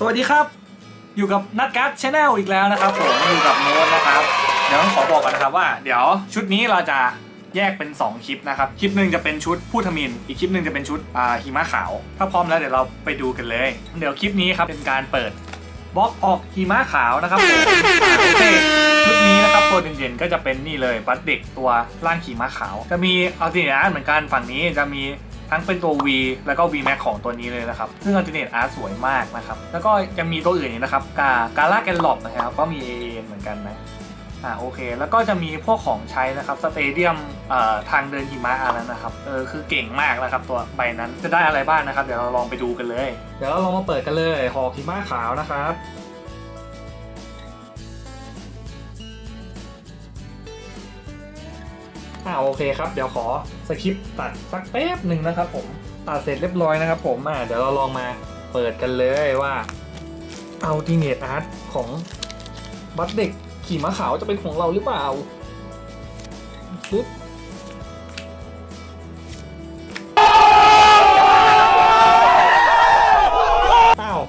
สวัสดีครับ อยู่กับนัดการ์ดชาแนลอีกแล้วนะครับผมอยู่กับโน้ตนะครับ เดี๋ยวต้องขอบอกก่อนนะครับว่า เดี๋ยวชุดนี้เราจะแยกเป็น 2 คลิปนะครับ คลิปหนึ่งจะเป็นชุดผู้ทมิน อีกคลิปหนึ่งจะเป็นชุดอ่าหิมะขาว ถ้าพร้อมแล้วเดี๋ยวเราไปดูกันเลย เดี๋ยวคลิปนี้ครับเป็นการเปิดบล็อกออกหิมะขาวนะครับผมโอเคชุดนี้นะครับตัวเด่นๆก็จะเป็นนี่เลยบัตเด็กตัวร่างหิมะขาว จะมีอัลติเนตอาร์ตเหมือนกันฝั่งนี้จะมี ทั้งเป็นตัว V แล้วก็ V Max ของตัวนี้เลยนะครับ ซึ่ง Alternate Art สวยมากนะครับ แล้วก็ยังมีตัวอื่นอีกนะครับ กากาล่าแกนหลบนะครับ ก็มี AA เหมือนกันนะอ่าโอเค แล้วก็จะมีพวกของใช้นะครับสเตเดียมเอ่อทางเดินหิมะอันนั้นนะครับเออคือเก่งมากนะครับตัวใบนั้นจะได้อะไรบ้างนะครับ เดี๋ยวเราลองไปดูกันเลย เดี๋ยวเราลองมาเปิดกันเลยหอกหิมะขาวนะครับ อ่าโอเคครับ เดี๋ยวขอสคริปต์ตัดสักแป๊บหนึ่งนะครับผมตัดเสร็จเรียบร้อยนะครับผมอ่าเดี๋ยวเราลองมาเปิดกันเลยว่า Ultimate Art ของบัตเด็กขี่ม้าขาวจะเป็นของเราหรือเปล่าปึ๊บอ้าว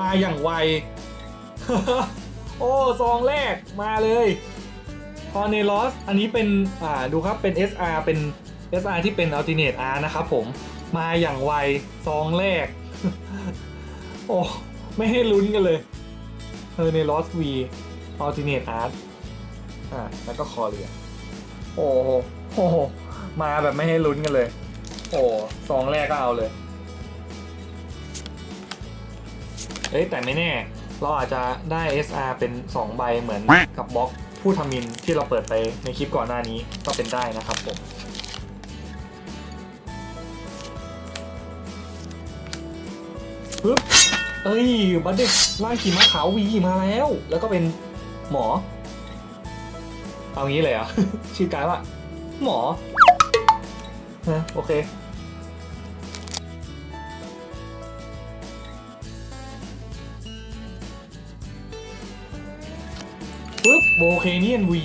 มาอย่างไว โอ้ซองแรกมาเลย พอเนลอสอันนี้เป็นอ่าดูครับเป็น SR เป็น SR ที่เป็น Alternate R นะครับผมมาอย่างไวซองแรก โอ้ไม่ให้ลุ้นกันเลยเออใน Lost V Alternate R อ่าแล้วก็คอเรียโอ้โหโอ้โหมาแบบไม่ให้ลุ้นกันเลย โอ้ซองแรกก็เอาเลยเอ้ยแต่ไม่แน่ เราอาจจะได้ SR เป็น 2 ใบเหมือนกับบล็อก ผู้ทำมินที่เราเปิดไปในคลิปก่อนหน้านี้ก็เป็นได้นะครับผมปึ๊บเอ้ยบัตเด็กร่างขี่ม้าขาววีมาแล้ว แล้วก็เป็นหมอ เอางี้เลยอะ ชื่อกายว่า หมอนะโอเค ปึ๊บโบเคเนียนวี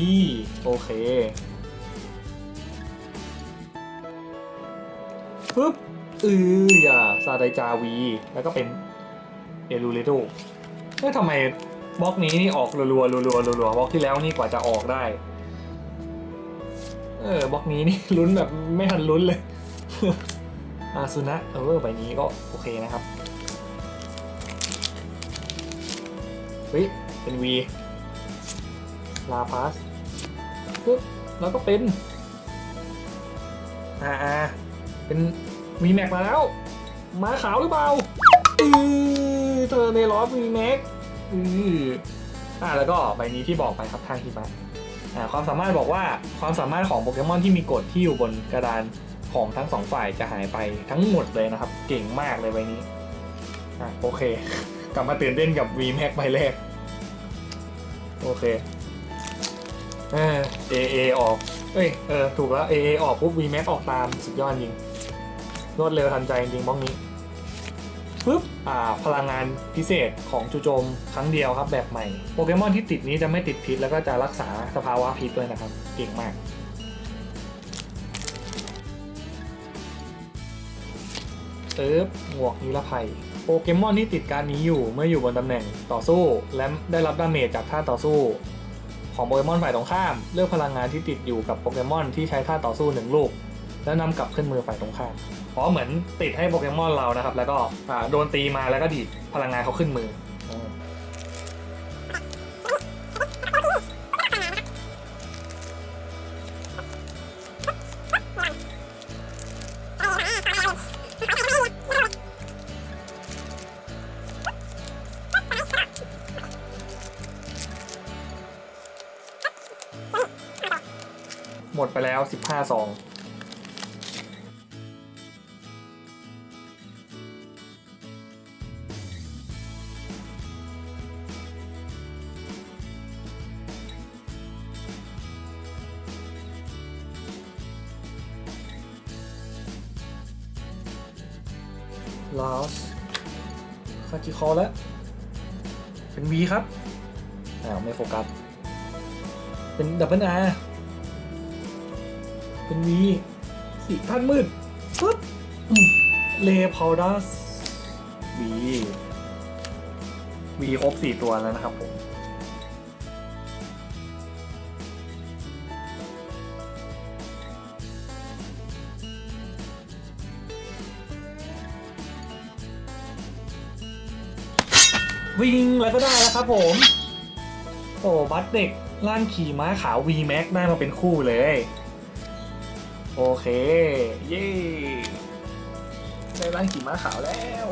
โอเคปึ๊บอืออย่าซาไดจาวี แล้วก็เป็นเอลูเรโดเอ้ยทำไมบล็อกนี้นี่ออกรัวๆรัวๆรัวๆรัวๆบล็อกที่แล้วนี่กว่าจะออกได้ เออบล็อกนี้นี่ลุ้นแบบไม่ทันลุ้นเลย อาซุนะเออใบนี้ก็โอเคนะครับ เฮ้ย เป็นวี ลาพาสปึ๊บแล้วก็เป็นอ่าอ่าเป็นวีแม็กมาแล้วม้าขาวหรือเปล่าอือเธอในล้อวีแม็กอืออ่าแล้วก็ใบนี้ที่บอกไปครับทางฮิบะอ่าความสามารถบอกว่าความสามารถของโปเกมอนที่มีกฎที่อยู่บนกระดานของทั้งสองฝ่ายจะหายไปทั้งหมดเลยนะครับ เก่งมากเลยใบนี้อะโอเค กลับมาตื่นเต้นกับ V Max ใบแรก โอเค เออ AA ออก เอ้ย เออ ถูกแล้ว AA ออกปุ๊บ VMAX ออกตาม สุดยอดจริง รวดเร็วทันใจจริงบ้องนี้ปึ๊บ อ่า พลังงานพิเศษของจูโจมครั้งเดียวครับแบบใหม่ โปเกมอนที่ติดนี้จะไม่ติดพิษแล้วก็จะรักษาสภาวะพิษด้วยนะครับ เก่งมากเติบหมวกนิรภัย โปเกมอนที่ติดการนี้อยู่เมื่ออยู่บนตำแหน่งต่อสู้ และได้รับดาเมจจากท่าต่อสู้ ของโปเกมอนฝ่ายตรงข้าม เลือกพลังงานที่ติดอยู่กับโปเกมอนที่ใช้ท่าต่อสู้หนึ่งลูก แล้วนำกลับขึ้นมือฝ่ายตรงข้ามเพราะเหมือนติดให้โปเกมอนเรานะครับ แล้วก็โดนตีมาแล้วก็ดีดพลังงานเขาขึ้นมือ มหมดไปแล้ว 15ซองลาสคาจิคอแล้ว เป็น V ครับ อ้าว ไม่โฟกัส เป็นดับเบิลอาร์ เป็น V สีท่านมืดปึ๊บเลพาวดัส V วีครบ4ตัวแล้วนะครับผมวิ่งแล้วก็ได้แล้วครับผม โอ้บัสเด็กล่างขี่ม้าขาว V Max ได้มาเป็นคู่เลย โอเค เย้ได้ร่างขี่ม้าขาวแล้ว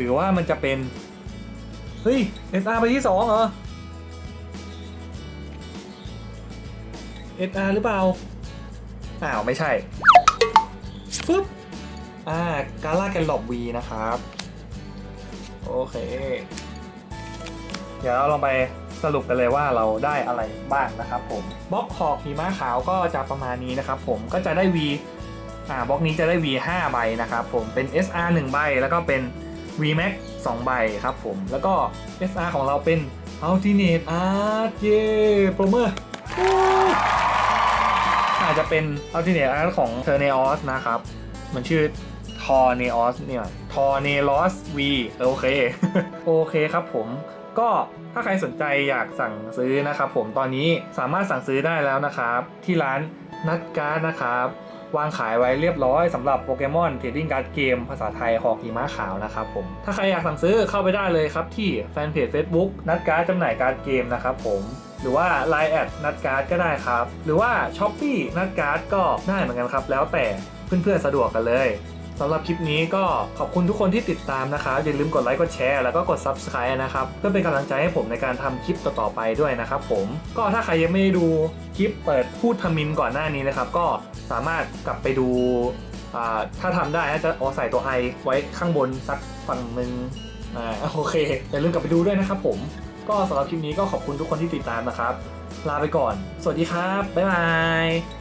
หรือว่ามันจะเป็น เฮ้ย SR ไปที่สองเหรอ SR หรือเปล่า อ้าว ไม่ใช่ฟึบอ่ากาล่าแกนหลบ V นะครับ โอเค เดี๋ยวเราลองไปสรุปกันเลยว่าเราได้อะไรบ้างนะครับผมบล็อกหอกหิมะขาวก็จะประมาณนี้นะครับผมก็จะได้ V อ่าบล็อกนี้จะได้ V 5ใบนะครับผมเป็น SR 1ใบแล้วก็เป็น V Max 2 ใบครับผม แล้วก็ SR ของเราเป็น Alternate Art เย้โปรเมอร์อาจจะเป็น Alternate Art ของ t e r n e o s นะครับ มันชื่อ t o r n e o s เนี่ย t o r n e o s V โอเค โอเคครับผมก็ถ้าใครสนใจอยากสั่งซื้อนะครับผมตอนนี้สามารถสั่งซื้อได้แล้วนะครับ ที่ร้านนัดการ์ดนะครับ วางขายไว้เรียบร้อยสำหรับโปเกมอนเทรดดิ้งการ์ดเกมภาษาไทยหอกหิมะขาวนะครับผม ถ้าใครอยากสั่งซื้อเข้าไปได้เลยครับที่แฟนเพจ Facebook นัดการ์ดจำหน่ายการ์ดเกมนะครับผมหรือว่า Line แอดนัดการ์ดก็ได้ครับ หรือว่า s h อ p e e นัดการ์ดก็ได้เหมือนกันครับ แล้วแต่เพื่อนๆสะดวกกันเลย สำหรับคลิปนี้ก็ขอบคุณทุกคนที่ติดตามนะครับอย่าลืมกดไลค์กดแชร์แล้วก็กด Subscribe นะครับ เพื่อเป็นกำลังใจให้ผมในการทำคลิปต่อๆไปด้วยนะครับผมก็ถ้าใครยังไม่ได้ดูคลิปเปิดพูดทมินก่อนหน้านี้นะครับ ก็สามารถกลับไปดูอ่าถ้าทำได้จะเอาใส่ตัวไอไว้ข้างบนสักฝั่งหนึ่งอ่าโอเคอย่าลืมกลับไปดูด้วยนะครับผมก็สำหรับคลิปนี้ก็ขอบคุณทุกคนที่ติดตามนะครับ ลาไปก่อน สวัสดีครับ บ๊ายบาย